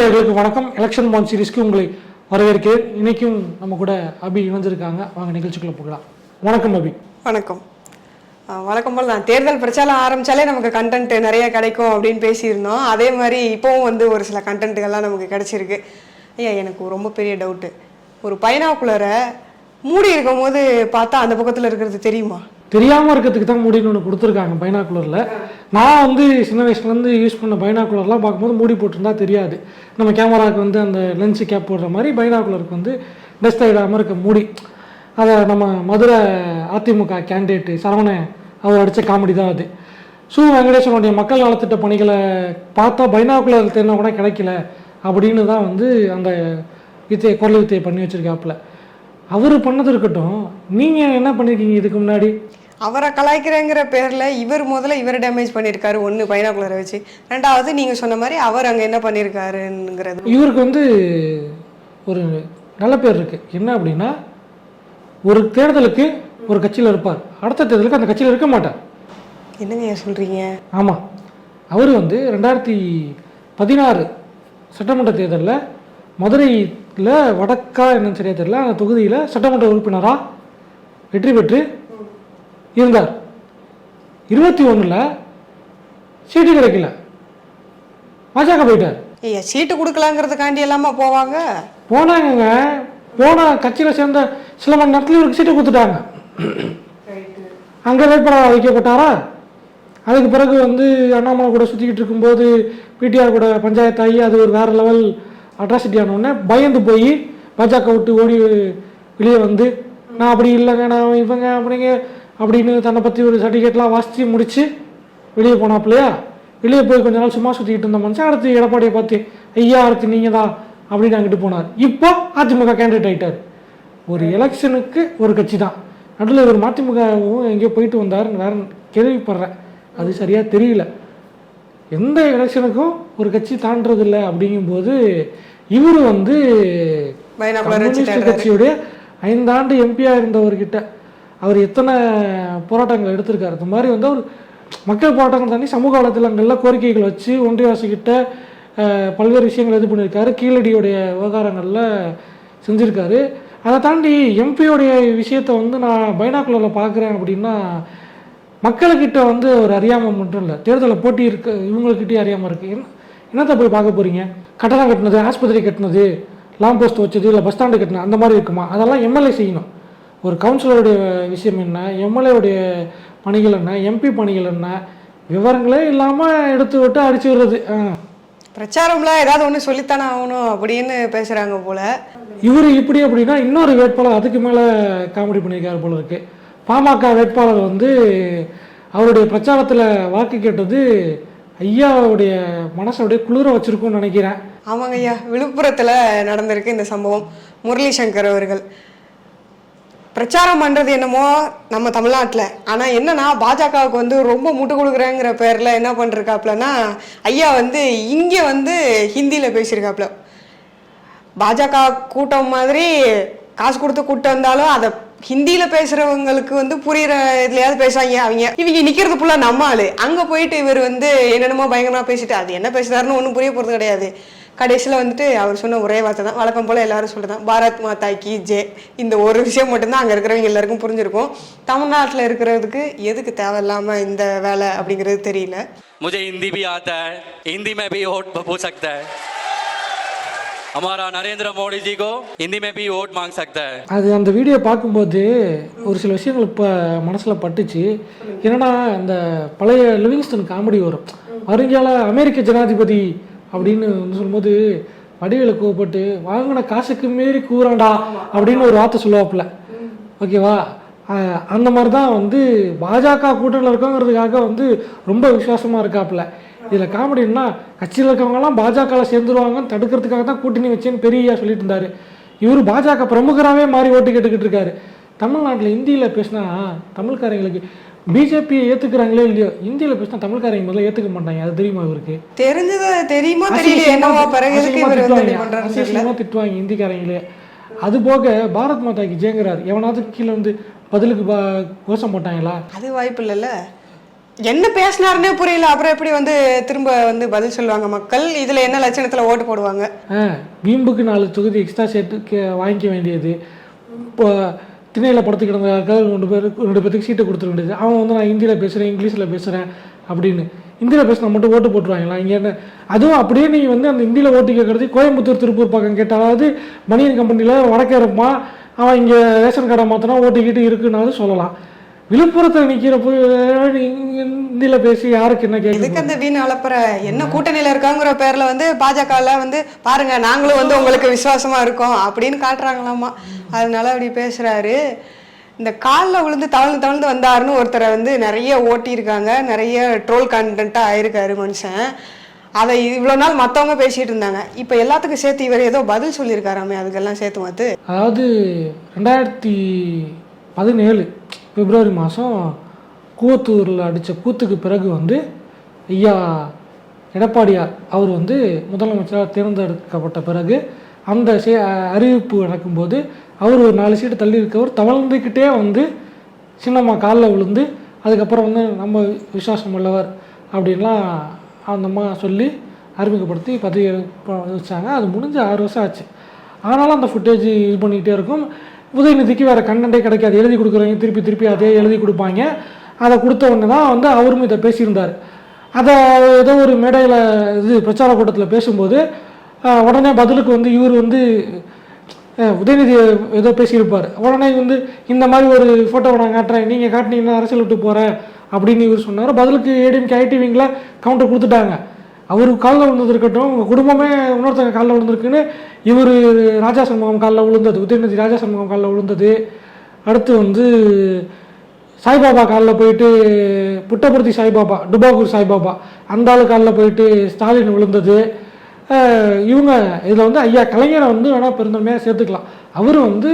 நேர்களுக்கு வணக்கம். Election bond சீரிஸ்க்கு உங்களை வரவேற்கிறேன். இன்னைக்கும் நம்ம கூட அபி இணைஞ்சிருக்காங்க. வாங்க நிகழ்ச்சிக்குள்ள போகலாம். வணக்கம் அபி. வணக்கம். வழக்கம் போல் தான். தேர்தல் பிரச்சாரம் ஆரம்பிச்சாலே நமக்கு கண்டென்ட் நிறைய கிடைக்கும் அப்படின்னு பேசியிருந்தோம். அதே மாதிரி இப்போவும் வந்து ஒரு சில கண்டென்ட்டுகள்லாம் நமக்கு கிடைச்சிருக்கு. ஐயா எனக்கு ரொம்ப பெரிய டவுட்டு ஒரு பைனாக்குலரை மூடி இருக்கும் போது பார்த்தா அந்த பக்கத்தில் இருக்கிறது தெரியுமா? தெரியாம இருக்கிறதுக்கு தான் மூடின்னு ஒன்று கொடுத்துருக்காங்க பைனாக்குலரில் நான் வந்து சின்ன வயசுலேருந்து யூஸ் பண்ண பைனாக்குலர்லாம் பார்க்கும்போது மூடி போட்டிருந்தா தெரியாது. நம்ம கேமராவுக்கு வந்து அந்த லென்ஸு கேப் போடுற மாதிரி பைனாக்குலருக்கு வந்து டஸ்ட் ஆகிடாமல் இருக்க மூடி. அதை நம்ம மதுரை அதிமுக கேண்டிடேட்டு சரவணன் அவர் அடித்த காமெடி தான் அது. சு வெங்கடேசனுடைய மக்கள் நலத்திட்ட பணிகளை பார்த்தா பைனாக்குலர் தெரினா கூட கிடைக்கல. அப்படின்னு தான் வந்து அந்த வித்தையை குரல் வித்தையை பண்ணி வச்சுருக்காப்புல. அவர் பண்ணது இருக்கட்டும். நீங்கள் என்ன பண்ணியிருக்கீங்க இதுக்கு முன்னாடி? அவரை கலாய்க்கிறேங்கிற பேரில் இவர் முதல்ல இவர் டேமேஜ் பண்ணியிருக்காரு ஒன்று பைனாக்குலரை வச்சு. ரெண்டாவது நீங்கள் சொன்ன மாதிரி அவர் அங்கே என்ன பண்ணியிருக்காருங்கிறது. இவருக்கு வந்து ஒரு நல்ல பேர் இருக்குது என்ன அப்படின்னா ஒரு தேர்தலுக்கு ஒரு கட்சியில் இருப்பார். அடுத்த தேர்தலுக்கு அந்த கட்சியில் இருக்க மாட்டார். என்னங்க சொல்கிறீங்க ஆமாம் அவர் வந்து ரெண்டாயிரத்தி பதினாறு சட்டமன்ற தேர்தலில் மதுரையில் வடக்கா என்னன்னு சரியா தெரியல அந்த தொகுதியில் சட்டமன்ற உறுப்பினராக வெற்றி பெற்று இருந்தார். இருபத்தி ஒன்றில் சீட்டு கிடைக்கல. பாஜக போயிட்டார். ஐயா சீட்டு கொடுக்கலாங்கிறதுக்காண்டி எல்லாமா போவாங்க? போனாங்கங்க. போன கட்சியில் சேர்ந்த சில மணி நேரத்தில் இவருக்கு சீட்டை கொடுத்துட்டாங்க. அங்கே வேட்பாளர் வைக்கப்பட்டாரா? அதுக்கு பிறகு வந்து அண்ணாமலை கூட சுற்றிக்கிட்டு இருக்கும்போது பிடிஆர் கூட பஞ்சாயத்து ஆகி அது ஒரு வேறு லெவல் அட்ராசிட்டி ஆனோடனே பயந்து போய் பாஜக விட்டு ஓடி வெளியே வந்து நான் அப்படி இல்லைங்க நான் இவங்க அப்படிங்க அப்படின்னு தன்னை பற்றி ஒரு சர்டிஃபிகேட்லாம் வாசித்து முடித்து வெளியே போனாப்லையா வெளியே போய் கொஞ்ச நாள் சும்மா சுற்றிக்கிட்டு இருந்த மனுஷன் அடுத்து எடப்பாடியை பார்த்து ஐயா அடுத்து நீங்கள் தான் அப்படின்னு அங்கிட்டு போனார். இப்போ அதிமுக கேண்டிடேட் ஆயிட்டார். ஒரு எலெக்ஷனுக்கு ஒரு கட்சி தான் நடுவில் இவர் மதிமுகவும் எங்கேயோ போயிட்டு வந்தார் வேற கேள்விப்படுறேன். அது சரியாக தெரியல. எந்த எலெக்ஷனுக்கும் ஒரு கட்சி தாண்டதில்ல அப்படிங்கும்போது இவர் வந்து கம்யூனிஸ்ட் கட்சியுடைய ஐந்தாண்டு எம்பியா இருந்தவர்கிட்ட அவர் எத்தனை போராட்டங்கள் எடுத்திருக்காரு. இந்த மாதிரி வந்து அவர் மக்கள் போராட்டங்கள் தாண்டி சமூக வலைத்தளங்களில் கோரிக்கைகள் வச்சு ஒன்றிய அரசுகிட்ட அஹ், பல்வேறு விஷயங்கள் இது பண்ணியிருக்காரு. கீழடியுடைய விவகாரங்களில் செஞ்சுருக்காரு. அதை தாண்டி எம்பியோடைய விஷயத்தை வந்து நான் பைனாக்குலரில் பார்க்குறேன் அப்படின்னா மக்கள்கிட்ட வந்து ஒரு அறியாமல் மட்டும் இல்லை தேர்தலில் போட்டி இருக்கு இவங்கக்கிட்டே அறியாமல் இருக்குது என்ன என்னத்தை போய் பார்க்க போகிறீங்க கட்டடம் கட்டினது ஆஸ்பத்திரி கட்டினது லாம் போஸ்ட் வச்சது இல்லை பஸ் ஸ்டாண்டு கட்டினது அந்த மாதிரி இருக்குமா? அதெல்லாம் எம்எல்ஏ செய்யணும். ஒரு கவுன்சிலருடைய விஷயம் என்ன? எம்எல்ஏவுடைய பணிகள் என்ன? எம்பி பணிகள் என்ன? விவரங்களே இல்லாமல் எடுத்து விட்டு அடிச்சு விடுறது. ஆ. பிரச்சாரம்ல ஏதாவது ஒன்று சொல்லித்தானே ஆகணும் அப்படின்னு பேசுறாங்க போல. இவர் இப்படி அப்படின்னா இன்னொரு வேட்பாளர் அதுக்கு மேலே காமெடி பண்ணியிருக்காரு போல இருக்கு. பாமக வேட்பாளர் வந்து அவருடைய பிரச்சாரத்தில் வாக்கு கேட்டது ஐயாவுடைய மனசை குளிர வச்சிருக்கும்னு நினைக்கிறேன். ஆமாங்க ஐயா விழுப்புரத்தில் நடந்திருக்கு இந்த சம்பவம். முரளி சங்கர் அவர்கள். பிரச்சாரம் பண்ணுறது என்னமோ நம்ம தமிழ்நாட்டில். ஆனால் என்னன்னா பாஜகவுக்கு வந்து ரொம்ப முட்டு கொடுக்குறேங்கிற பேரில் என்ன பண்ணிருக்காப்லன்னா ஐயா வந்து இங்கே வந்து ஹிந்தியில் பேசியிருக்காப்ல பாஜக கூட்டம் மாதிரி காசு கொடுத்து கூட்டம் வந்தாலும் அதை ஹிந்தியில பேசுறவங்களுக்கு வந்து புரியுற இதுலயாவது பேசாங்க அவங்க. இவங்க நிக்கிறது ஃபுல்லா நம்ம ஆளு. அங்க போயிட்டு இவர் வந்து என்னென்னமோ பயங்கரமா பேசிட்டு அது என்ன பேசுறாருன்னு ஒன்றும் புரிய போறது கிடையாது. கடைசியில் வந்துட்டு அவர் சொன்ன ஒரே வார்த்தை தான். வழக்கம் போல் எல்லாரும் சொல்லிதான் பாரத் மாதா கி ஜே. இந்த ஒரு விஷயம் மட்டும்தான் அங்கே இருக்கிறவங்க எல்லாருக்கும் புரிஞ்சிருக்கும். தமிழ்நாட்டில் இருக்கிறதுக்கு எதுக்கு தேவையில்லாமல் இந்த வேலை அப்படிங்கிறது தெரியல. முஜே ஹிந்தி பி ஆத்த ஹிந்தி மே பி ஓட் பூ சக்தா हमारा नरेंद्र मोदी जी को हिंदी में भी वोट मांग सकता है அது அந்த வீடியோ பார்க்கும்போது ஒரு சில விஷயங்கள் இப்போ மனசில் பட்டுச்சு என்னன்னா இந்த பழைய லிவிங்ஸ்டன் காமெடி வரும் வருங்கால அமெரிக்க ஜனாதிபதி அப்படின்னு வந்து சொல்லும்போது வடிவேலு கோவப்பட்டு வாங்கின காசுக்கு மீறி கூறாண்டா அப்படின்னு ஒரு வார்த்தை சொல்லுவாப்புல ஓகேவா அஹ் அந்த மாதிரி தான் வந்து பாஜக கூட்டணியில் இருக்கோங்கிறதுக்காக வந்து ரொம்ப விசுவாசமாக இருக்காப்புல இதில் காமெடின்னா கட்சியில் இருக்கவங்கலாம் பாஜகவில் சேர்ந்துருவாங்கன்னு தடுக்கிறதுக்காக தான் கூட்டணி வச்சேன்னு பெரிய சொல்லிட்டு இருந்தாரு. இவர் பாஜக பிரமுகராகவே மாறி ஓட்டு கேட்டுக்கிட்டு இருக்காரு. தமிழ்நாட்டில் ஹிந்தியில் பேசினா தமிழ்காரங்களுக்கு பிஜேபியை ஏற்றுக்கிறாங்களோ இல்லையோ ஹிந்தியில் பேசினா தமிழ்காரங்க முதல்ல ஏற்றுக்க மாட்டாங்க. அது தெரியுமா இவருக்கு? தெரிஞ்சது தெரியுமா தெரியல. திட்டுவாங்க. ஹிந்திக்காரங்களே. அது போக பாரத் மாதாக்கு ஜெயங்கிறார் எவனாவது கீழே வந்து பதிலுக்கு கோஷம் போட்டாங்களா? அது வாய்ப்பு இல்லைல்ல. என்ன பேசினாருன்னே புரியல. அப்புறம் எப்படி வந்து திரும்ப வந்து பதில் சொல்லுவாங்க மக்கள்? இதுல என்ன லட்சணத்துல ஓட்டு போடுவாங்க? வீம்புக்கு நாலு தொகுதி எக்ஸ்ட்ரா சேர்த்து வாங்கிக்க வேண்டியது. இப்போ திணையில் படுத்து கிடந்தாக்காக ரெண்டு பேர் ரெண்டு பேருக்கு சீட்டை கொடுத்துட வேண்டியது. அவன் வந்து நான் ஹிந்தியில் பேசுகிறேன் இங்கிலீஷில் பேசுகிறேன் அப்படின்னு. ஹிந்தியில் பேசினா மட்டும் ஓட்டு போட்டுருவாங்களா? இங்கே என்ன? அதுவும் அப்படியே நீங்கள் வந்து அந்த ஹிந்தியில் ஓட்டு கேட்குறது கோயம்புத்தூர் திருப்பூர் பக்கம் கேட்டாலாவது மணியன் கம்பெனியில் வடக்கே இருப்பான். அவன் இங்கே ரேஷன் கார்டை மாற்றினா ஓட்டு கீட்டு சொல்லலாம். விழுப்புரத்தில் நிற்கிற போய் ஹிந்தியில் பேசி யாருக்கு என்ன கேட்குது எதுக்கு அந்த வீண் அலப்பற என்ன கூட்டணியில இருக்காங்கிற பேர்ல வந்து பாஜகல வந்து பாருங்க நாங்களும் வந்து உங்களுக்கு விசுவாசமா இருக்கோம் அப்படின்னு காட்டுறாங்களாமா. அதனால அப்படி பேசுறாரு. இந்த காலில் விழுந்து தவழ்ந்து தவழ்ந்து வந்தாருன்னு ஒருத்தரை வந்து நிறைய ஓட்டியிருக்காங்க. நிறைய ட்ரோல் கண்டென்ட்டாக ஆயிருக்காரு மனுஷன். அதை இவ்வளோ நாள் மற்றவங்க பேசிட்டு இருந்தாங்க. இப்போ எல்லாத்துக்கும் சேர்த்து இவர் ஏதோ பதில் சொல்லியிருக்காராமே அதுக்கெல்லாம் சேர்த்து மாத்து. அதாவது ரெண்டாயிரத்தி பதினேழு பிப்ரவரி மாதம் கூவத்தூரில் அடித்த கூத்துக்கு பிறகு வந்து ஐயா எடப்பாடியார் அவர் வந்து முதலமைச்சராக தேர்ந்தெடுக்கப்பட்ட பிறகு அந்த சே அறிவிப்பு நடக்கும்போது அவர் ஒரு நாலு சீட்டு தள்ளி இருக்கவர் தவழ்ந்துக்கிட்டே வந்து சின்னம்மா காலில் விழுந்து அதுக்கப்புறம் வந்து நம்ம விசுவாசம் உள்ளவர் அப்படின்லாம் அந்த அம்மா சொல்லி அறிமுகப்படுத்தி பதவி வச்சாங்க. அது முடிஞ்சு ஆறு வருஷம் ஆச்சு. ஆனாலும் அந்த ஃபுட்டேஜ் இது பண்ணிக்கிட்டே இருக்கும். உதயநிதிக்கு வேறு கண்டென்ட்டே கிடைக்காது. எழுதி கொடுக்குறவங்க திருப்பி திருப்பி அதே எழுதி கொடுப்பாங்க. அதை கொடுத்த உடனே தான் வந்து அவரும் இதை பேசியிருந்தார். அதை ஏதோ ஒரு மேடையில் இது பிரச்சார கூட்டத்தில் பேசும்போது உடனே பதிலுக்கு வந்து இவர் வந்து உதயநிதி ஏதோ பேசியிருப்பார். உடனே வந்து இந்த மாதிரி ஒரு ஃபோட்டோவை நான் காட்டுறேன். நீங்கள் காட்டினீங்கன்னா அரசியல் விட்டு போகிறேன் அப்படின்னு இவர் சொன்னார். பதிலுக்கு ஏடிஎம்கே ஐடிவிங்கில் கவுண்டர் கொடுத்துட்டாங்க. அவர் காலில் விழுந்தது இருக்கட்டும் உங்கள் குடும்பமே இன்னொருத்தங்க காலில் விழுந்திருக்குன்னு இவர் ராஜா சண்முகம் காலில் விழுந்தது உதயநிதி ராஜா சண்முகம் காலில் விழுந்தது. அடுத்து வந்து சாய்பாபா காலில் போயிட்டு புட்டபர்த்தி சாய்பாபா டுபாகூர் சாய்பாபா அந்த ஆள் காலில் போயிட்டு ஸ்டாலின் விழுந்தது. இவங்க இதில் வந்து ஐயா கலைஞரை வந்து வேணால் பெருந்தன்மையாக சேர்த்துக்கலாம். அவர் வந்து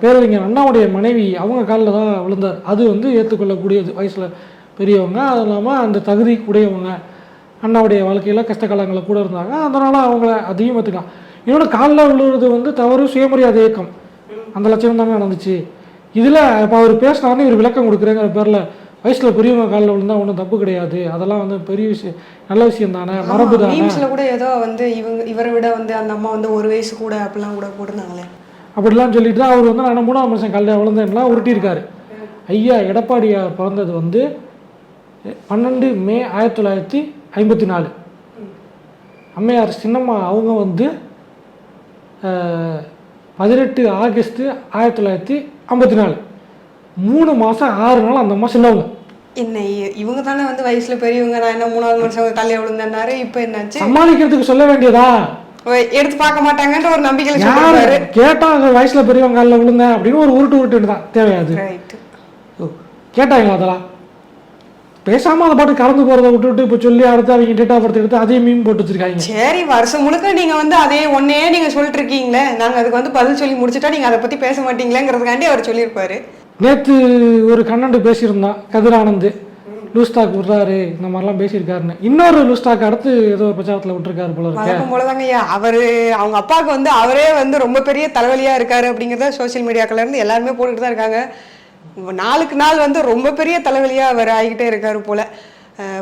பேரறிஞர் அண்ணாவுடைய மனைவி அவங்க காலில் தான் விழுந்தார். அது வந்து ஏற்றுக்கொள்ளக்கூடியது வயசில் பெரியவங்க. அது இல்லாமல் அந்த தகுதி உடையவங்க. அண்ணாவுடைய வாழ்க்கையில் கஷ்ட காலங்களில் கூட இருந்தாங்க. அதனால் அவங்கள அதையும் ஏற்றுக்கலாம் இன்னொன்று காலில் விழுறது வந்து தவறு சுயமரியாதை இயக்கம் அந்த லட்சணம் தாங்க நடந்துச்சு. இதில் இப்போ அவர் பேசினாருன்னு இவர் விளக்கம் கொடுக்குறேங்கிற பேரில் வயசில் பெரியவங்க காலில் விழுந்தா ஒன்றும் தப்பு கிடையாது. அதெல்லாம் வந்து பெரிய விஷயம் நல்ல விஷயம் தானே மரபு தானே. கூட ஏதோ வந்து இவங்க இவரை விட வந்து அந்த அம்மா வந்து ஒரு வயசு கூட அப்படிலாம் கூட போட்டிருந்தாங்களே. அப்படிலாம் சொல்லிட்டு தான் அவர் வந்து நான் மூணாம் மனுஷன் காலையில் விழுந்தேன்லாம் உருட்டியிருக்காரு. ஐயா எடப்பாடியார் பிறந்தது வந்து பன்னெண்டு மே ஆயிரத்தி தொள்ளாயிரத்தி ஐம்பத்தி நாலு. அம்மையார் சின்னம்மா அவங்க வந்து பதினெட்டு ஆகஸ்ட் ஆயிரத்தி தொள்ளாயிரத்தி ஐம்பத்தி நாலு. மூணு மாதம் ஆறு நாள் அந்த அம்மா சின்னவங்க. என்ன இவங்க தானே வந்து வயசுல பெரியவங்க நான் என்ன மூணாவது மனுஷங்க கல்யாணம் விழுந்தேன்னாரு இப்போ என்னாச்சு? சமாளிக்கிறதுக்கு சொல்ல வேண்டியதா? எடுத்து பார்க்க மாட்டாங்கன்ற ஒரு நம்பிக்கையில யார் கேட்டாங்க வயசுல பெரியவங்க காலில் விழுந்தேன் அப்படின்னு ஒரு உருட்டு உருட்டு தான் தேவையாது கேட்டாங்களா அதெல்லாம்? பேசாம அதை பாட்டு கலந்து போறதை விட்டுட்டு இப்போ சொல்லி அடுத்து அவங்க டேட்டா படுத்து எடுத்து அதையும் மீன் போட்டு வச்சிருக்காங்க. சரி வருஷம் முழுக்க நீங்க வந்து அதே ஒன்னே நீங்க சொல்லிட்டு இருக்கீங்களே. நாங்க அதுக்கு வந்து பதில் சொல்லி முடிச்சுட்டா நீங்க அதை பத்தி பேச மாட்டீங்களேங்கிறதுக்காண்டி அவர் சொல்லியிருப்பாரு. நேத்து ஒரு கண்ணண்டு பேசியிருந்தான் கதிரானந்த் லூஸ்டாக் விடுறாரு இந்த மாதிரிலாம் பேசியிருக்காருன்னு. இன்னொரு லூஸ்டாக் அடுத்து ஏதோ ஒரு பிரச்சாரத்தில் விட்டுருக்காரு போல இருக்கு. போலதாங்க ஐயா. அவரு அவங்க அப்பாவுக்கு வந்து அவரே வந்து ரொம்ப பெரிய தலைவலியா இருக்காரு அப்படிங்கிறத சோஷியல் மீடியாக்கள்ல இருந்து எல்லாருமே போட்டுட்டு தான் இருக்காங்க. நாளுக்கு நாள் வந்து ரொம்ப பெரிய தலைவலியாக அவர் ஆகிக்கிட்டே இருக்காரு போல.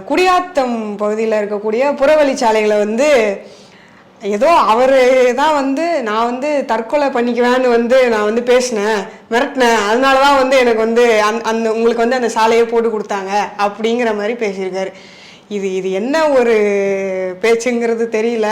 குடியாத்தம் பகுதியில் இருக்கக்கூடிய புறவழிச்சாலைகளை வந்து ஏதோ அவர் தான் வந்து நான் வந்து தற்கொலை பண்ணிக்குவேன்னு வந்து நான் வந்து பேசினேன் மிரட்டினேன் அதனால தான் வந்து எனக்கு வந்து அந் அந்த உங்களுக்கு வந்து அந்த சாலையை போட்டு கொடுத்தாங்க அப்படிங்கிற மாதிரி பேசியிருக்காரு. இது இது என்ன ஒரு பேச்சுங்கிறது தெரியல.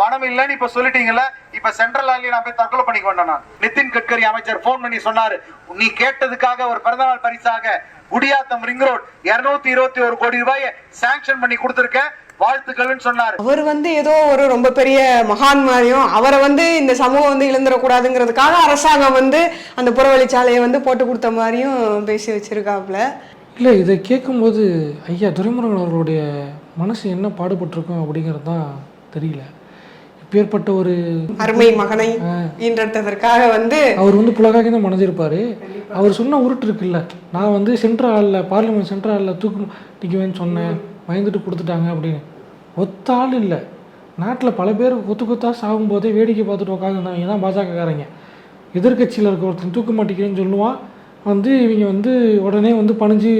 பணம் இல்லைன்னு இப்ப சொல்லிட்டீங்கல்ல இப்ப சென்ட்ரல் ஆலி நான் போய் தற்கொலை பண்ணிக்க வேண்டாம் நான். நிதின் கட்கரி அமைச்சர் போன் பண்ணி சொன்னாரு. நீ கேட்டதுக்காக ஒரு பிறந்தநாள் பரிசாக குடியாத்தம் ரிங் ரோட் இருநூத்தி இருபத்தி ஒரு கோடி ரூபாயை சாங்ஷன் பண்ணி கொடுத்திருக்க வாழ்த்துக்கள்னு சொன்னாரு. அவர் வந்து ஏதோ ஒரு ரொம்ப பெரிய மகான் மாதிரியும் அவரை வந்து இந்த சமூகம் வந்து இழந்துடக்கூடாதுங்கிறதுக்காக அரசாங்கம் வந்து அந்த புறவழிச்சாலையை வந்து போட்டு கொடுத்த மாதிரியும் பேசி வச்சிருக்காப்புல. இல்லை இதை கேட்கும்போது ஐயா துரைமுருகன் அவர்களுடைய மனசு என்ன பாடுபட்டிருக்கும் அப்படிங்கிறது தான் தெரியல. இப்பேற்பட்ட ஒரு அருமை மகனை ஈன்றெடுத்ததற்காக வந்து அவர் வந்து புலகாக்கி தான் மணஞ்சிருப்பார் அவர் சொன்ன உருட்டு இருக்குல்ல நான் வந்து சென்ட்ரல் ஹாலில் பார்லிமெண்ட் சென்ட்ரல் ஹாலில் தூக்கு நிற்குவேன்னு சொன்னேன் பயந்துட்டு கொடுத்துட்டாங்க அப்படின்னு. ஒத்த ஆள் இல்லை. நாட்டில் பல பேர் கொத்து கொத்தா சாகும்போதே வேடிக்கை பார்த்துட்டு உட்காந்துருந்தாங்க தான் பாஜகக்காரங்க. எதிர்க்கட்சியில் இருக்க ஒருத்தன் தூக்க மாட்டேங்கிறேன்னு சொல்லுவான். வந்து இவங்க வந்து உடனே வந்து பணிஞ்சு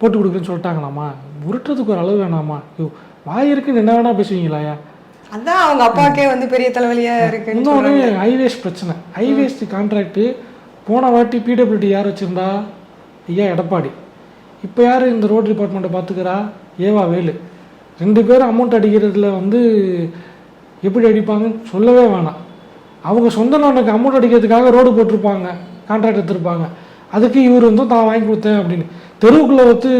போட்டு கொடுக்குறேன்னு சொல்லிட்டாங்களாமா? உருட்டுறதுக்கு ஒரு அளவு வேணாமா? வாய் இருக்குன்னு என்ன வேணா பேசுவீங்களாயா அதான் அவங்க அப்பாக்கே வந்து பெரிய தலைவலியா இருக்குன்னு இன்னொன்று சொல்றாங்க. ஹைவேஸ்ட் பிரச்சனை. ஹைவேஸ்ட் கான்ட்ராக்ட் போன வாட்டி பிடபிள்யூடி யார் வச்சுருந்தா? ஐயா எடப்பாடி. இப்போ யார் இந்த ரோடு டிபார்ட்மெண்ட்டை பார்த்துக்கிறா ஏவா வேலு. ரெண்டு பேரும் அமௌண்ட் அடிக்கிறதுல வந்து எப்படி அடிப்பாங்கன்னு சொல்லவே வேணாம். அவங்க சொந்த நாட்டுக்கு அமௌண்ட் அடிக்கிறதுக்காக ரோடு போட்டிருப்பாங்க. கான்ட்ராக்ட் எடுத்திருப்பாங்க. அதுக்கு இவர் வந்து தான் வாங்கி கொடுத்தேன் அப்படின்னு. தெருவுக்குள்ளே வந்து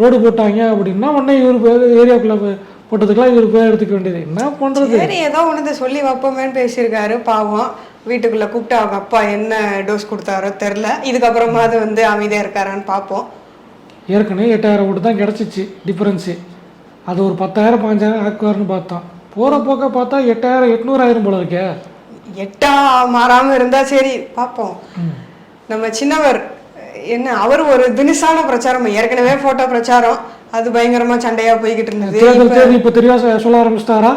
ரோடு போட்டாங்க அப்படின்னா உடனே இவர் ஏரியாக்குள்ளே போட்டதுக்கெல்லாம் இவர் பேர் எடுத்துக்க வேண்டியது. என்ன பண்ணுறது சரி ஏதோ ஒன்று சொல்லி வைப்போமேன்னு பேசியிருக்காரு. பாவம் வீட்டுக்குள்ள கூப்பிட்டு அவங்க அப்பா என்ன டோஸ் கொடுத்தாரோ தெரில இதுக்கப்புறமா அது வந்து அமைதியா இருக்காரான்னு பார்ப்போம். ஏற்கனவே எட்டாயிரம் ஓட்டு தான் கிடச்சிச்சு டிஃப்ரென்ஸு அது ஒரு பத்தாயிரம் பாஞ்சாயிரம் ஆக்குவார்னு பார்த்தோம். போகிற போக்க பார்த்தா எட்டாயிரம் எட்நூறாயிரம் போல இருக்கே. எட்டா மாறாம இருந்தா சரி பார்ப்போம். நம்ம சின்னவர் என்ன அவர் ஒரு தினிசான பிரச்சாரம் ஏற்கனவே போட்டோ பிரச்சாரம். அது பயங்கரமா சண்டையா போய்கிட்டு இருந்தது. தேர்தல் இப்ப- தேதி இப்போ தெரியா சொல்ல ஆரம்பிச்சிட்டாரா?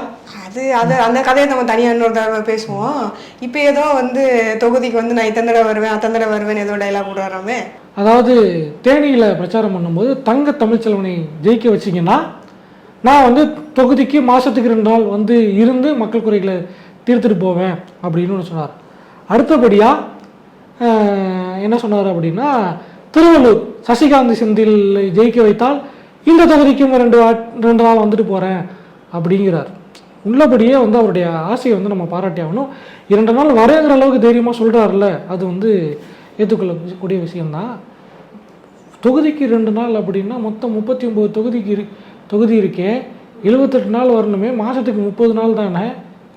அது அது அந்த கதையை நம்ம தனியா இன்னொரு தடவை பேசுவோம். இப்போ ஏதோ வந்து தொகுதிக்கு வந்து நான் இத்தனை தடவை வருவேன் அத்தனை தடவை வருவேன் ஏதோ டைலாக் விடுறாராமே. அதாவது தேனியில் பிரச்சாரம் பண்ணும்போது தங்க தமிழ்ச்செல்வனை ஜெயிக்க வச்சிங்கன்னா நான் வந்து தொகுதிக்கு மாதத்துக்கு ரெண்டு நாள் வந்து இருந்து மக்கள் குறைகளை தீர்த்துட்டு போவேன் அப்படின்னு ஒன்று சொன்னார். அடுத்தபடியாக என்ன சொன்னார் அப்படின்னா திருவள்ளூர் சசிகாந்த் செந்தில் ஜெயிக்க வைத்தால் இந்த தொகுதிக்கும் ரெண்டு வா- ரெண்டு நாள் வந்துட்டு போகிறேன் அப்படிங்கிறார். உள்ளபடியே வந்து அவருடைய ஆசையை வந்து நம்ம பாராட்டி ஆகணும். இரண்டு நாள் வரேங்கிற அளவுக்கு தைரியமாக சொல்கிறாருல்ல அது வந்து ஏற்றுக்கொள்ளக்கூடிய விஷயம்தான். தொகுதிக்கு ரெண்டு நாள் அப்படின்னா மொத்தம் முப்பத்தி ஒம்பது தொகுதிக்கு இரு தொகுதி இருக்கே. எழுபத்தெட்டு நாள் வரணுமே மாதத்துக்கு முப்பது நாள் தானே?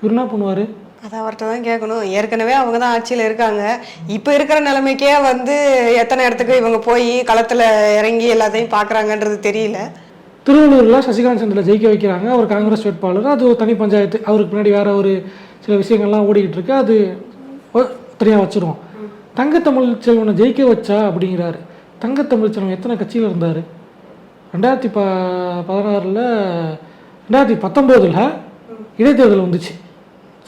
இவர் என்ன பண்ணுவார்? அதை அவர்கிட்ட தான் கேட்கணும். ஏற்கனவே அவங்க தான் ஆட்சியில் இருக்காங்க. இப்போ இருக்கிற நிலைமைக்கே வந்து எத்தனை இடத்துக்கு இவங்க போய் களத்தில் இறங்கி எல்லாத்தையும் பார்க்குறாங்கன்றது தெரியல. திருவள்ளூரில் சசிகாந்த் செந்தில் ஜெயிக்க வைக்கிறாங்க. அவர் காங்கிரஸ் வேட்பாளர். அது ஒரு தனி பஞ்சாயத்து. அவருக்கு பின்னாடி வேற ஒரு சில விஷயங்கள்லாம் ஓடிக்கிட்டு இருக்கு. அது தனியாக வச்சிருவோம். தங்கத்தமிழ் செல்வனை ஜெயிக்க வச்சா அப்படிங்கிறாரு. தங்கத்தமிழ் செல்வன் எத்தனை கட்சியில் இருந்தார்? ரெண்டாயிரத்தி ப பதினாறில் ரெண்டாயிரத்தி பத்தொம்போதில் இடைத்தேர்தல் வந்துச்சு.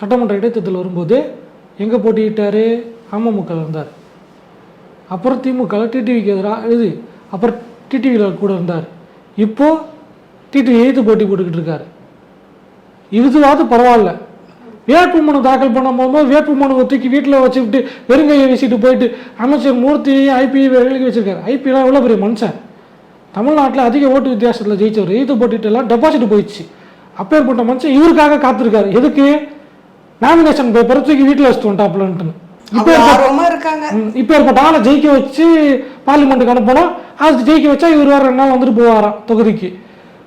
சட்டமன்ற இடைத்தேர்தல் வரும்போது எங்கே போட்டியிட்டார்? அமமுக இருந்தார். அப்புறம் திமுக டிடிவிக்கு எதிராக இது அப்புறம் டிடிவியில் கூட இருந்தார். இப்போது டிடிவி எய்த்து போட்டி போட்டுக்கிட்டு இருக்கார். இதுவாவது பரவாயில்ல. வேட்புமனு தாக்கல் பண்ண போகும்போது வேட்புமனுவை தூக்கி வீட்டில் வச்சுக்கிட்டு வெறுங்கையை வீசிட்டு போயிட்டு அமைச்சர் மூர்த்தியையும் ஐபி வேலைக்கு வச்சிருக்கார். ஐபிலாம் எவ்வளோ பெரிய மனுஷன்? தமிழ்நாட்டில் அதிக ஓட்டு வித்தியாசத்தில் ஜெயிச்சவர் எய்த்து போட்டிட்டு எல்லாம் டெபாசிட் போயிடுச்சு. அப்பேற்பட்ட மனுஷன் இவருக்காக காத்திருக்காரு. எதுக்கு? நாமினேஷன் பேப்பரை தூக்கி வீட்டில் வச்சுட்டு வந்துட்டாப்லன்ட்டுன்னு இப்போ இருக்காங்க. இப்போ ஆளை ஜெயிக்க வச்சு பார்லிமெண்ட்டுக்கு அனுப்பணும் அது ஜெயிக்க வச்சா இவர் வேறு நாள் வந்துட்டு போவாராம் தொகுதிக்கு.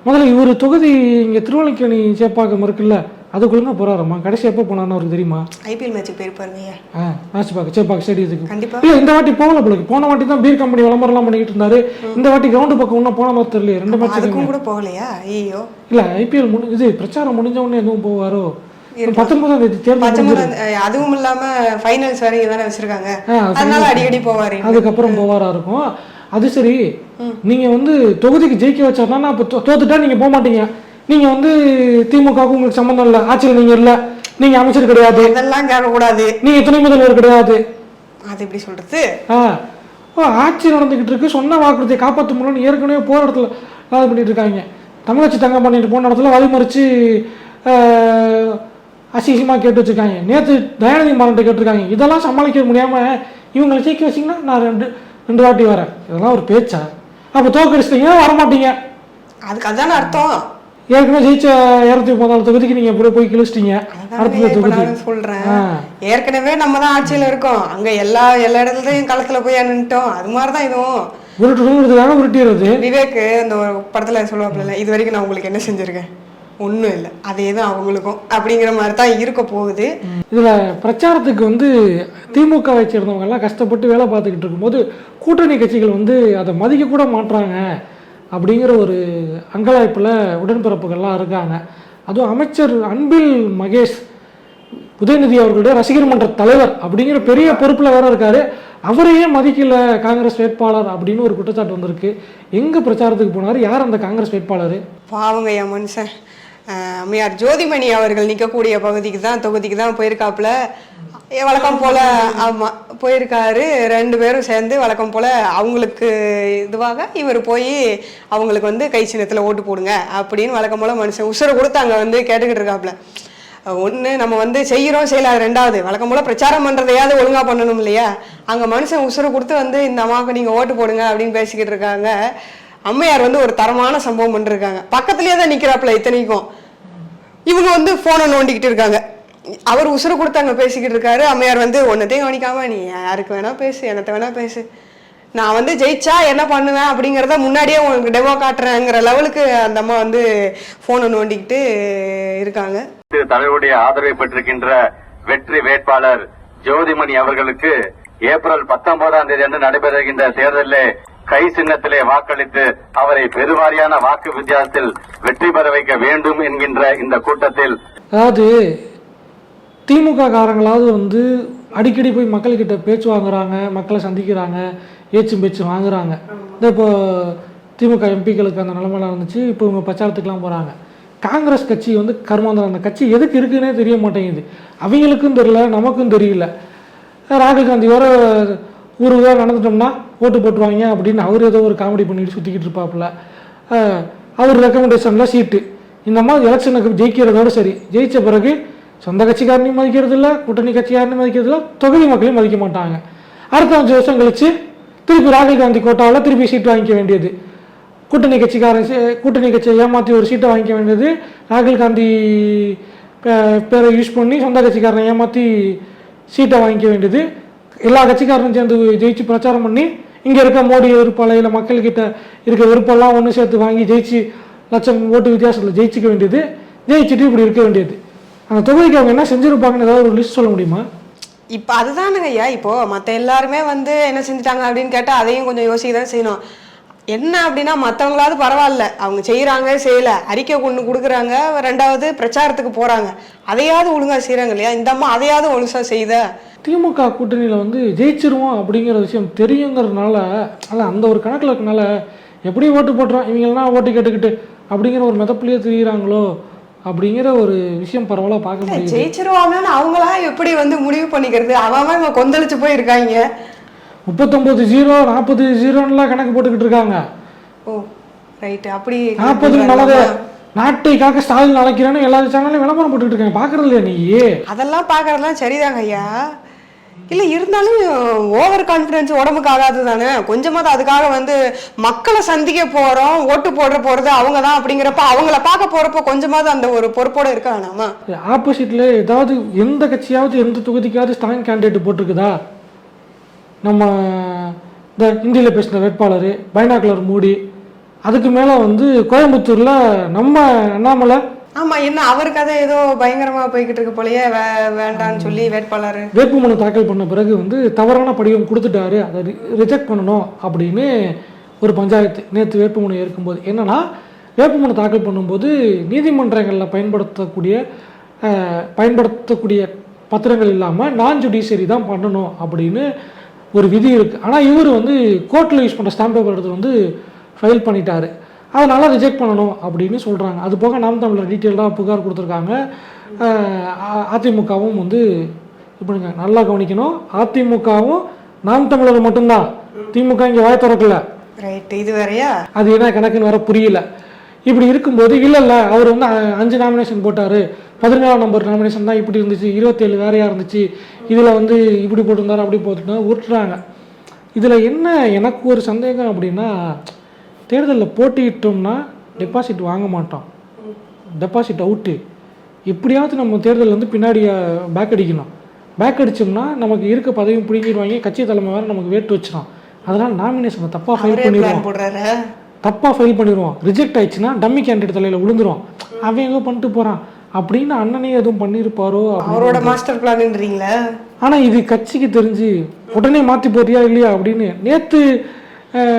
முதல்ல இவர் தொகுதி இங்கே திருவள்ளிக்கேணி சேப்பாக்கம் இருக்குல்ல அதுக்குள்ளே போறாராம்மா. கடைசி எப்போ போனான்னு அவருக்கு தெரியுமா? ஐபிஎல் மேட்ச்சுக்கு போயிருப்பாருங்க ஆ மேட்ச் பார்க்க சேப்பாக்கம் ஸ்டேடியத்துக்கு கண்டிப்பா. இல்லை இந்த வாட்டி போகல பிள்ளைக்கு போன வாட்டி தான் பீர் கம்பெனி விளம்பரம்லாம் பண்ணிக்கிட்டு இருந்தாரு. இந்த வாட்டி கிரவுண்டு பக்கம் இன்னும் போன மாதிரி தெரியல ரெண்டு மேட்ச் கூட போகலையா? ஐயோ இல்லை ஐபிஎல் முடி இது பிரச்சாரம் முடிஞ்ச உடனே எதுவும் போவாரோ? பத்தொன்பதாம் தேதி அஹ், அதுவும் இல்லாம ஃபைனல்ஸ் வரைக்கும் தானே வச்சிருக்காங்க. அதனால அடிக்கடி போவாரு. அதுக்கப்புறம் போவாரா இருக்கும். அது சரி. நீங்க வந்து தொகுதிக்கு ஜெயிக்க வச்சாதான் அப்ப தோத்துட்டா நீங்க போக மாட்டீங்க. நீங்க வந்து திமுகவுக்கு உங்களுக்கு சம்மந்தம் இல்லை. ஆட்சியில் நீங்க இல்ல. நீங்க அமைச்சர் கிடையாது. அதெல்லாம் கேட்க கூடாது நீங்க துணை முதல்வர் கிடையாது. அது எப்படி சொல்றது? ஆட்சி நடந்துகிட்டு இருக்கு. சொன்ன வாக்குறுதியை காப்பாற்ற முடியலன்னு ஏற்கனவே போற இடத்துல இது பண்ணிட்டு இருக்காங்க. தமிழச்சி தங்கம் பண்ணிட்டு போன இடத்துல வழிமறிச்சு அசிங்கமாக கேட்டு வச்சிருக்காங்க நேற்று தயாநிதி மாறன்ட்ட கேட்டிருக்காங்க. இதெல்லாம் சமாளிக்க முடியாம இவங்களை ஜெயிக்க வச்சிங்கன்னா நான் ரெண்டு ரெண்டு வாட்டி வரேன். இதெல்லாம் ஒரு பேச்சா? அப்போ தோக்கடிச்சிட்டீங்கன்னா வரமாட்டீங்க? அதுக்கு அதான அர்த்தம். ஏற்கனவே ஜெயிச்ச இரநூத்தி பதினாலு தொகுதிக்கு நீங்க எப்படி போய் கிழிச்சிட்டீங்க. அடுத்த தொகுதி. சொல்றேன். ஏற்கனவே நம்ம தான் ஆட்சியில இருக்கோம். அங்க எல்லா எல்லா இடத்துலயும் களத்துல போய் நின்னுட்டோம். அது மாதிரிதான் இதுவும். உருட்டுறதுக்காக உருட்டிடுறது. விவேக் இந்த ஒரு படத்துல சொல்லுவாப்புல இது வரைக்கும் நான் உங்களுக்கு என்ன செஞ்சிருக்கேன்? ஒண்ணும் இல்லை. அதே தான் அவங்களுக்கும். அப்படிங்கிற மாதிரி தான் இருக்க போகுது. இதுல பிரச்சாரத்துக்கு வந்து திமுகவை சேர்ந்தவங்க எல்லாம் கஷ்டப்பட்டு வேலை பார்த்துக்கிட்டு இருக்கும்போது கூட்டணி கட்சிகள் வந்து அதை மதிக்க கூட மாட்றாங்க அப்படிங்கிற ஒரு அங்கலாய்ப்புல உடன்பிறப்புகள்லாம் இருக்காங்க. அதுவும் அமைச்சர் அன்பில் மகேஷ் உதயநிதி அவர்களுடைய ரசிகர் மன்ற தலைவர் அப்படிங்கிற பெரிய பொறுப்புல வேற இருக்காரு. அவரையே மதிக்கல காங்கிரஸ் வேட்பாளர் அப்படின்னு ஒரு குற்றச்சாட்டு வந்திருக்கு. எங்க பிரச்சாரத்துக்கு போனாரு? யார் அந்த காங்கிரஸ் வேட்பாளர்? பாவங்க என் மனுஷன். அம்மையார் ஜோதிமணி அவர்கள் நிற்கக்கூடிய பகுதிக்கு தான் தொகுதிக்கு தான் போயிருக்காப்புல. வழக்கம் போல ஆமாம் போயிருக்காரு. ரெண்டு பேரும் சேர்ந்து வழக்கம் போல அவங்களுக்கு இதுவாக இவர் போய் அவங்களுக்கு வந்து கை சின்னத்தில் ஓட்டு போடுங்க அப்படின்னு வழக்கம் போல மனுஷன் உசுரை கொடுத்து அங்கே வந்து கேட்டுக்கிட்டு இருக்காப்புல. ஒன்று நம்ம வந்து செய்கிறோம் செய்யலாம் ரெண்டாவது வழக்கம் போல பிரச்சாரம் பண்ணுறதையாவது ஒழுங்காக பண்ணணும் இல்லையா? அங்கே மனுஷன் உசுரை கொடுத்து வந்து இந்த அம்மாவுக்கு நீங்கள் ஓட்டு போடுங்க அப்படின்னு பேசிக்கிட்டு இருக்காங்க. அம்மையார் வந்து ஒரு தரமான சம்பவம் பண்ணிருக்காங்க. பக்கத்துலேயே தான் நிற்கிறாப்புல இத்தனைக்கும். இவங்க வந்து ஃபோனை நோண்டிக்கிட்டு இருக்காங்க. அவர் உசுறு கொடுத்து அங்கே பேசிக்கிட்டு இருக்காரு. அம்மையார் வந்து ஒன்றத்தையும் கவனிக்காம நீ யாருக்கு வேணா பேசு என்னத்த வேணா பேசு. நான் வந்து ஜெயிச்சா என்ன பண்ணுவேன்? அப்படிங்கிறத முன்னாடியே உங்களுக்கு டெமோ காட்டுறேங்கிற லெவலுக்கு அந்த அம்மா வந்து ஃபோனை நோண்டிக்கிட்டு இருக்காங்க. தலைவருடைய ஆதரவை பெற்றிருக்கின்ற வெற்றி வேட்பாளர் ஜோதிமணி அவர்களுக்கு ஏப்ரல் பத்தொன்பதாம் தேதி அன்று நடைபெறுகின்ற தேர்தலில் கை சின்னத்திலே வாக்களித்து அவரை பெருவாரியான வாக்கு வித்தியாசத்தில் வெற்றி பெற வைக்க வேண்டும் என்கின்ற இந்த கூட்டத்தில் அதாவது திமுக காரங்களாவது வந்து அடிக்கடி போய் மக்கள்கிட்ட பேச்சு வாங்குறாங்க மக்களை சந்திக்கிறாங்க ஏச்சும் பேச்சு வாங்குறாங்க. இந்த இப்போ திமுக எம்பிக்களுக்கு அந்த நிலமெல்லாம் இருந்துச்சு இப்போ இவங்க பிரச்சாரத்துக்குலாம் போகிறாங்க காங்கிரஸ் கட்சி வந்து கர்மாந்திரம் அந்த கட்சி எதுக்கு இருக்குன்னே தெரிய மாட்டேங்குது. அவங்களுக்கும் தெரியல நமக்கும் தெரியல. ராகுல் காந்தி வர ஊருக்கு நடந்துட்டோம்னா ஓட்டு போட்டுருவாங்க அப்படின்னு அவர் ஏதோ ஒரு காமெடி பண்ணிட்டு சுற்றிக்கிட்டு இருப்பாப்புல. அவர் ரெக்கமெண்டேஷனில் சீட்டு இந்த மாதிரி எலெக்ஷனுக்கு ஜெயிக்கிறதோட சரி. ஜெயித்த பிறகு சொந்த கட்சிக்காரனையும் மதிக்கிறது இல்லை கூட்டணி கட்சிக்காரனையும் மதிக்கிறது இல்லை தொகுதி மக்களையும் மதிக்க மாட்டாங்க. அடுத்த அஞ்சு வருஷம் கழித்து திருப்பி ராகுல் காந்தி கோட்டாவில் திருப்பி சீட் வாங்கிக்க வேண்டியது. கூட்டணி கட்சிக்காரன் கூட்டணி கட்சியை ஏமாற்றி ஒரு சீட்டை வாங்கிக்க வேண்டியது. ராகுல் காந்தி பே- பேரை யூஸ் பண்ணி சொந்த கட்சிக்காரனை ஏமாற்றி சீட்டை வாங்கிக்க வேண்டியது. எல்லா கட்சிக்காரரும் சேர்ந்து ஜெயிச்சு பிரச்சாரம் பண்ணி இங்கே இருக்க மோடி விருப்பாளர் இல்லை மக்கள்கிட்ட இருக்க விருப்பம்லாம் ஒன்று சேர்த்து வாங்கி ஜெயிச்சு லட்சம் ஓட்டு வித்தியாசத்தில் ஜெயிச்சிக்க வேண்டியது ஜெயிச்சுட்டு இப்படி இருக்க வேண்டியது. அந்த தொகுதிக்கு அவங்க என்ன செஞ்சுருப்பாங்கன்னு ஏதாவது ஒரு லிஸ்ட் சொல்ல முடியுமா? இப்போ அதுதானுங்க ஐயா. இப்போ மற்ற எல்லாருமே வந்து என்ன செஞ்சுட்டாங்க அப்படின்னு கேட்டால் அதையும் கொஞ்சம் யோசிக்க தான் செய்யணும். என்ன அப்படின்னா மற்றவங்களாவது பரவாயில்ல. அவங்க செய்கிறாங்க செய்யல. அறிக்கை கொண்டு கொடுக்குறாங்க ரெண்டாவது பிரச்சாரத்துக்கு போகிறாங்க அதையாவது ஒழுங்கா செய்கிறாங்க இல்லையா? இந்த அம்மா அதையாவது ஒழுங்கா செய்த. திமுக கூட்டணியில் வந்து ஜெயிச்சிருவோம் அப்படிங்கிற விஷயம் தெரியுங்கிறதுனால அதான் அந்த ஒரு கணக்கில் இருக்கனால எப்படி ஓட்டு போட்டுறோம்? இவங்கெல்லாம் ஓட்டு கேட்டுக்கிட்டு அப்படிங்கிற ஒரு மிதப்புலையே தெரியுறாங்களோ அப்படிங்கிற ஒரு விஷயம் பரவலாக பார்க்க முடியுது. ஜெயிச்சிருவாங்கன்னு அவங்களா எப்படி வந்து முடிவு பண்ணிக்கிறது? அவன் கொந்தளிச்சு போயிருக்காங்க. முப்பத்தொம்போது ஜீரோ நாற்பது ஜீரோன்னுலாம் கணக்கு போட்டுக்கிட்டு இருக்காங்க ஓ ரைட்டு. அப்படி நாற்பதுக்கு நல்லது நாட்டை காக்க ஸ்டாலின் அழைக்கிறேன்னு எல்லா சேனல்லையும் விளம்பரம் போட்டுக்கிட்டு இருக்காங்க பார்க்கறது இல்லையா நீ அதெல்லாம் பார்க்கறதெல்லாம் சரிதாங்க ஐயா. இல்லை இருந்தாலும் ஓவர் கான்ஃபிடன்ஸ் உடம்புக்கு ஆகாது தானே. கொஞ்சமாவது அதுக்காக வந்து மக்களை சந்திக்க போகிறோம் ஓட்டு போடுற போகிறது அவங்க தான் அப்படிங்கிறப்ப அவங்கள பார்க்க போகிறப்ப கொஞ்சமாவது அந்த ஒரு பொறுப்போட இருக்க வேணாமா? ஆப்போசிட்டில் ஏதாவது எந்த கட்சியாவது எந்த தொகுதிக்காவது ஸ்ட்ராங் கேண்டிடேட் போட்டிருக்குதா? நம்ம இந்த இந்தியில் பேசின வேட்பாளர் பைனாக்குலர் மூடி அதுக்கு மேலே வந்து கோயம்புத்தூரில் நம்ம அண்ணாமலை ஆமாம் என்ன அவருக்கு அதை ஏதோ பயங்கரமாக போய்கிட்டு இருக்கு போலயே வே வேண்டான்னு சொல்லி வேட்பாளர். வேட்புமனு தாக்கல் பண்ண பிறகு வந்து தவறான படிவம் கொடுத்துட்டாரு அதை ரிஜெக்ட் பண்ணணும் அப்படின்னு ஒரு பஞ்சாயத்து நேற்று வேட்புமனு ஏற்கும்போது. என்னன்னா வேட்புமனு தாக்கல் பண்ணும்போது நீதிமன்றங்களில் பயன்படுத்தக்கூடிய பயன்படுத்தக்கூடிய பத்திரங்கள் இல்லாமல் நான் ஜுடிஷியரி தான் பண்ணணும் அப்படின்னு ஒரு விதி இருக்குது ஆனால் இவர் வந்து கோர்ட்டில் யூஸ் பண்ணுற ஸ்டாம்ப் பேப்பர் எடுத்து வந்து ஃபைல் பண்ணிட்டாரு. அதனால் ரிஜெக்ட் பண்ணணும் அப்படின்னு சொல்கிறாங்க அது போக நாம் தமிழர் டீட்டெயில்டாக புகார் கொடுத்துருக்காங்க. அதிமுகவும் வந்து இப்படிங்க நல்லா கவனிக்கணும். அதிமுகவும் நாம் தமிழர் மட்டும்தான். திமுக இங்கே வாய் திறக்கல. இது வேறயா? அது என்ன கணக்குன்னு வர புரியல. இப்படி இருக்கும்போது இல்லை இல்லை அவர் வந்து அஞ்சு நாமினேஷன் போட்டார். பதினேழாம் நம்பர் நாமினேஷன் தான் இப்படி இருந்துச்சு இருபத்தேழு வேறையாக இருந்துச்சு இதில் வந்து இப்படி போட்டிருந்தாரு அப்படி போட்டுருந்தாரு உருட்டுறாங்க. இதில் என்ன எனக்கு ஒரு சந்தேகம் அப்படின்னா தேர்தலில் போட்டியிட்டோம்னா டெபாசிட் வாங்க மாட்டோம். டெபாசிட் அவுட்டு எப்படியாவது நம்ம தேர்தல் வந்து பின்னாடி பேக் அடிக்கணும். பேக் அடிச்சோம்னா நமக்கு இருக்க பதவியும் பிடிங்கிடுவாங்க கட்சி தலைமை வேறு நமக்கு வேட்டு வச்சிடும் அதனால் நாமினேஷனை தப்பாக ஃபைல் பண்ணிடுவோம் தப்பாக ஃபைல் பண்ணிடுவோம் ரிஜெக்ட் ஆயிடுச்சுன்னா டம்மி கேண்டிடேட் தலையில் விழுந்துரும். அவன் எங்கோ பண்ணிட்டு போகிறான் அப்படின்னு அண்ணனே எதுவும் பண்ணியிருப்பாரோ அவரோட மாஸ்டர் பிளான்ன்றீங்களா ஆனால் இது கட்சிக்கு தெரிஞ்சு உடனே மாற்றி போறியா இல்லையா அப்படின்னு நேற்று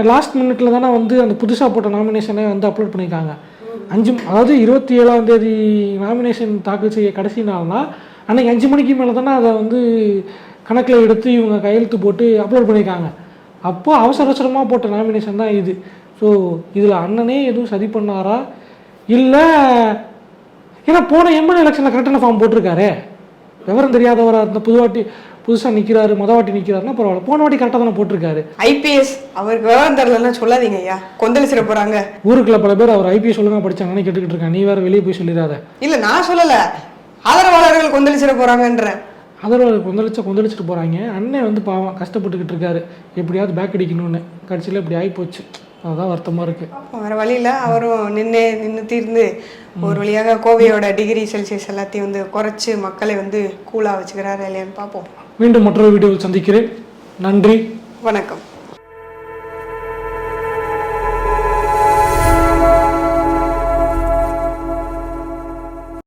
லாஸ்ட் மினிட்ல தானே வந்து அந்த புதுசாக போட்ட நாமினேஷனை வந்து அப்லோட் பண்ணியிருக்காங்க அஞ்சு அதாவது இருபத்தி ஏழாம் தேதி நாமினேஷன் தாக்கல் செய்ய கடைசி நாள்னா அன்னைக்கு அஞ்சு மணிக்கு மேலே தானே அதை வந்து கணக்கில் எடுத்து இவங்க கையெழுத்து போட்டு அப்லோட் பண்ணியிருக்காங்க அப்போ அவசர அவசரமாக போட்ட நாமினேஷன் தான் இது. ஸோ இதில் அண்ணனே எதுவும் சதி பண்ணாரா? இல்லை ஏன்னா போன எம்என் எலெக்ஷனில் கரெக்டான ஃபார்ம் போட்டிருக்காரே. விவரம் தெரியாதவராக இருந்த புதுவாட்டி புதுசாக நிற்கிறாரு மொத வாட்டி நிற்கிறாருன்னா பரவாயில்ல. போன வாட்டி கரெக்டாக தானே போட்டிருக்காரு. ஐபிஎஸ் அவருக்கு விவரம் தெரியலன்னா சொல்லாதீங்க ஐயா. கொந்தளிச்சிட போறாங்க. ஊருக்குள்ள பல பேர் அவர் ஐபிஎஸ் ஒழுங்கா படிச்சாங்கன்னு கேட்டுக்கிட்டு இருக்கான் நீ வேற வெளியே போய் சொல்லிடாத. இல்ல நான் சொல்லல. ஆதரவாளர்கள் கொந்தளிச்சிட போறாங்கன்றேன். அதோட கொந்தளிச்சா கொந்தளிச்சிட்டு போகிறாங்க அண்ணன் வந்து பாவம் கஷ்டப்பட்டுக்கிட்டு இருக்காரு. எப்படியாவது பேக் அடிக்கணும்னு. கடைசியில் இப்படி ஆகிப்போச்சு அதுதான் வருத்தமாக இருக்குது வேற வழியில அவரும் நின்று நின்று தீர்ந்து ஒரு வழியாக கோவையோட டிகிரி செல்சியஸ் எல்லாத்தையும் வந்து குறைச்சு மக்களை வந்து கூலா வச்சுக்கிறாரு இல்லையான்னு பார்ப்போம் மீண்டும் மற்றொரு வீடியோவில் சந்திக்கிறேன். நன்றி. வணக்கம்.